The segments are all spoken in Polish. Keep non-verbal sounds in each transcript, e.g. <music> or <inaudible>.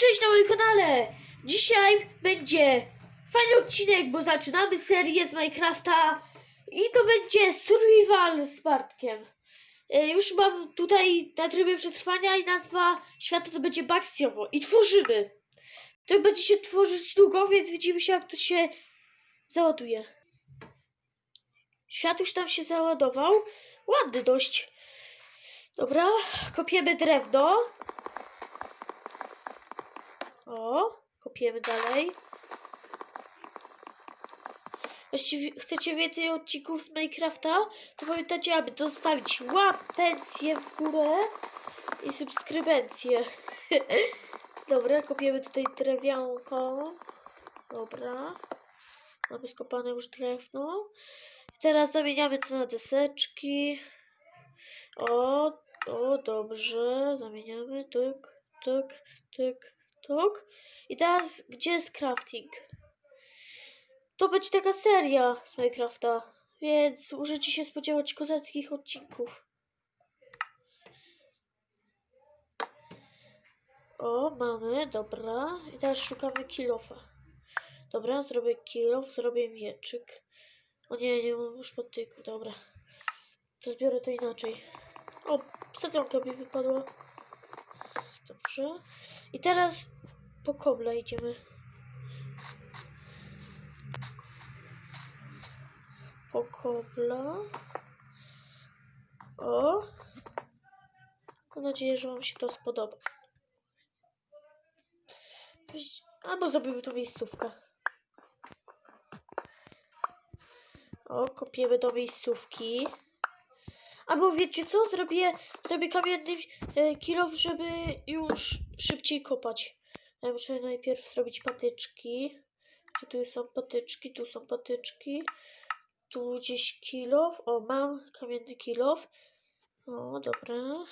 Cześć na moim kanale! Dzisiaj będzie fajny odcinek, bo zaczynamy serię z Minecrafta i to będzie survival z Bartkiem. E, Już mam tutaj na trybie przetrwania i nazwa świata to będzie Bakcjowo i tworzymy. To będzie się tworzyć długo, więc widzimy się jak to się załaduje. Świat już tam się załadował. Ładny dość. Dobra, kopiemy drewno. O, kopiemy dalej. Jeśli chcecie więcej odcinków z Minecrafta, to pamiętajcie, aby zostawić łapencję w górę i subskrybencję. <laughs> Dobra, kopiemy tutaj drewianką. Dobra. Mamy skopane już drewno. Teraz zamieniamy to na deseczki. O, o, dobrze. Zamieniamy. Tyk, tyk, tyk, tyk. I teraz, gdzie jest crafting? To będzie taka seria z Minecrafta, więc możecie się spodziewać kozackich odcinków. O, mamy, dobra. I teraz szukamy kilofa. Dobra, zrobię kilof, zrobię mieczyk. O nie, nie mam już podtyku, dobra. To zbiorę to inaczej. O, sadzonka mi wypadła. Dobrze. I teraz po kobla idziemy. Po kobla. O. Mam nadzieję, że Wam się to spodoba. Albo zrobimy tu miejscówkę. O, kopiemy do miejscówki. Albo wiecie co? Zrobię, zrobię kamienny e, kilof, żeby już szybciej kopać. Ja muszę najpierw zrobić patyczki. Gdzie tu są patyczki? Tu są patyczki. Tu gdzieś kilof. O, mam kamienny kilof. O, dobra.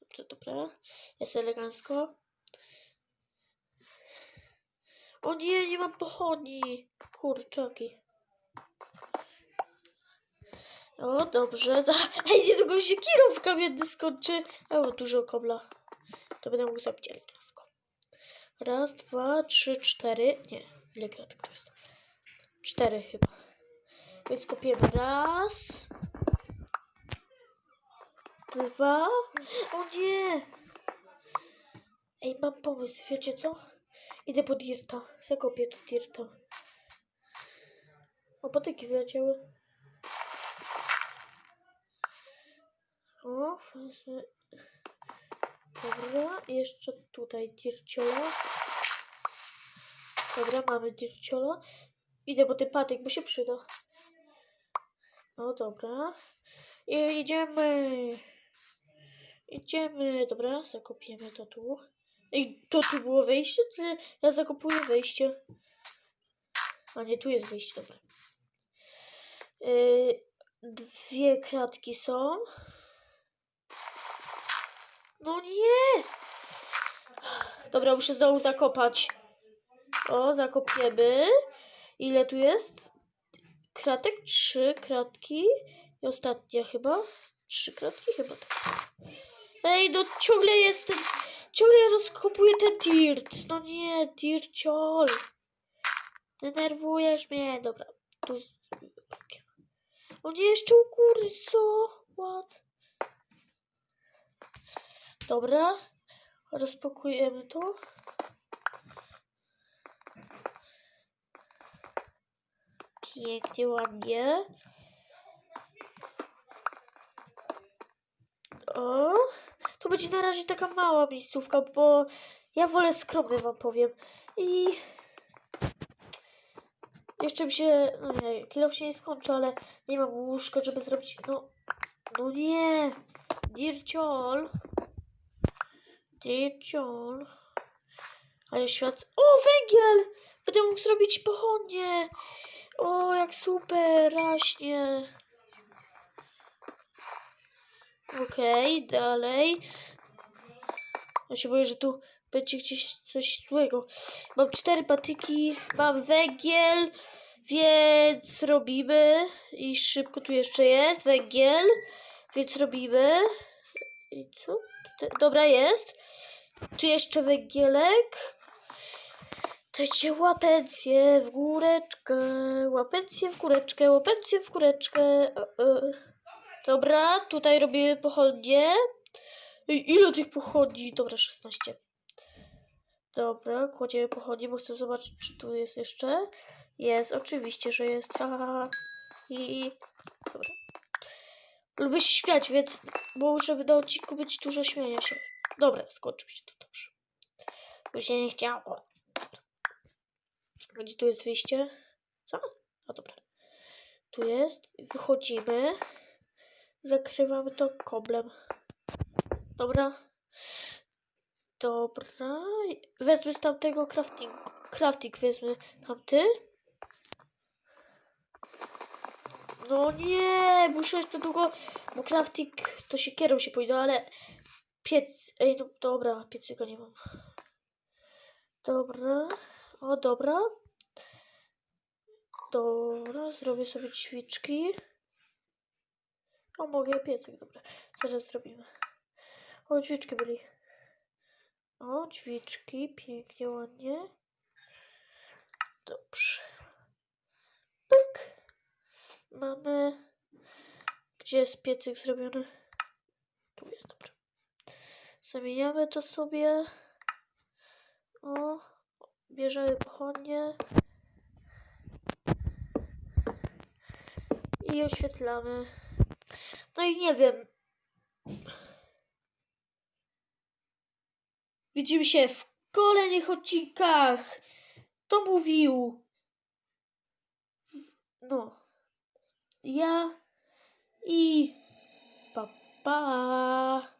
Dobra, dobra. Jest elegancko. O nie, nie mam pochodni. Kurczaki. O, dobrze. <laughs> Za... Ej, niedługo się kilof kamienny skończy. O, dużo kobla. To będę mógł zrobić elegancko. Raz, dwa, trzy, cztery. Nie, ile kratek to jest? Cztery chyba. Więc kopiemy raz. Dwa. O nie! Ej, mam pomysł, wiecie co? Idę po dirta. Zakopię tu dirta. O, patyki Dobra, jeszcze tutaj dirciola. Dobra, mamy dirciola. Idę po ten patyk, bo się przyda. No dobra. I idziemy. Idziemy. Dobra, zakopiemy to tu. I to tu było wejście? Czy ja zakopuję wejście? A nie, tu jest wejście, dobra. Yy, dwie kratki są. No nie! Dobra, muszę znowu zakopać. O, zakopiemy. Ile tu jest? Kratek? Trzy kratki. I ostatnia chyba. Trzy kratki chyba tak. Ej, no ciągle jestem... Ciągle rozkopuję ten dirt. No nie, dirciol. Denerwujesz mnie. Dobra, tu... O nie, jeszcze u góry, co? What? Dobra. Rozpakujemy to. Pięknie, ładnie. O, to będzie na razie taka mała miejscówka, bo ja wolę skromny wam powiem. I jeszcze mi się, no nie, kilo się nie skończy, ale nie mam łóżka, żeby zrobić, no, no nie, dirciol, dirciol, ale świat, o, węgiel, będę mógł zrobić pochodnie, o, jak super, raśnie. Okej, dalej. Ja się boję, że tu będzie gdzieś coś złego. Mam cztery patyki, mam węgiel, więc robimy. I szybko tu jeszcze jest węgiel, więc robimy. I co? Dobra, jest. Tu jeszcze węgielek. Dajcie łapencję w góreczkę, łapencję w góreczkę, łapencję w góreczkę. E, e. Dobra, tutaj robimy pochodnie. Ile tych pochodni? Dobra, 16. Dobra, kładziemy pochodnie, bo chcę zobaczyć, czy tu jest jeszcze. Jest, oczywiście, że jest. I... Dobra. Lubię się śmiać, więc... Bo żeby na odcinku być dużo śmiania się. Dobra, skończył się to dobrze. Bo się nie chciało. Gdzie tu jest wyjście? Co? A dobra. Tu jest. Wychodzimy. Zakrywamy to koblem. Dobra. Dobra. Wezmę z tamtego crafting. Crafting wezmę tamty. No nie, muszę jeszcze długo, bo crafting to się kierą się pójdą, ale piec, ej no dobra, piecyka nie mam. Dobra, o dobra. Dobra, zrobię sobie ćwiczki. O, mogę piecyk, dobra. Zaraz zrobimy. O, ćwiczki byli. O, ćwiczki, pięknie, ładnie. Dobrze. Pyk. Mamy... Gdzie jest piecyk zrobiony? Tu jest, dobra. Zamieniamy to sobie. O, bierzemy pochodnie. I oświetlamy. No i nie wiem. Widzimy się w kolejnych odcinkach. To mówił. No. Ja i pa pa.